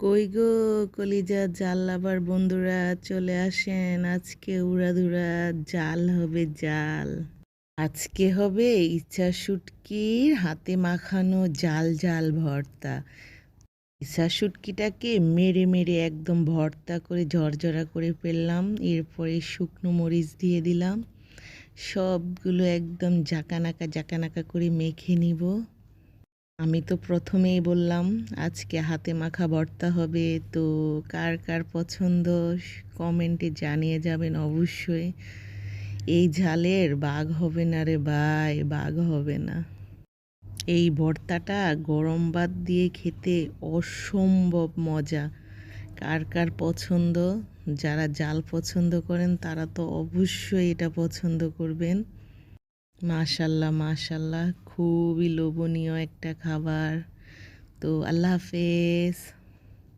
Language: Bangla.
কই গো কলিজা জাল আবার বন্ধুরা চলে আসেন। আজকে উড়াধুরা জাল হবে জাল। আজকে হবে ইচ্ছা শুটকির হাতে মাখানো জাল জাল ভর্তা। ইচ্ছা শুটকিটাকে মেরে মেরে একদম ভর্তা করে ঝরঝরা করে ফেললাম। এরপরে শুকনো মরিচ দিয়ে দিলাম। সবগুলো একদম জাকানাকা জাকানাকা করে মেখে নিব। আমি তো প্রথমেই বললাম, আজকে হাতে মাখা ভর্তা হবে, তো কার কার পছন্দ কমেন্টে জানিয়ে যাবেন অবশ্যই। এই ঝালের বাঘ হবে না রে ভাই, বাঘ হবে না। এই ভর্তাটা গরম ভাত দিয়ে খেতে অসম্ভব মজা। কার কার পছন্দ, যারা জাল পছন্দ করেন তারা তো অবশ্যই এটা পছন্দ করবেন। মাশাল্লাহ মাশাল্লাহ। খুবই লোভনীয় একটা খাবার। তো আল্লাহ হাফেজ।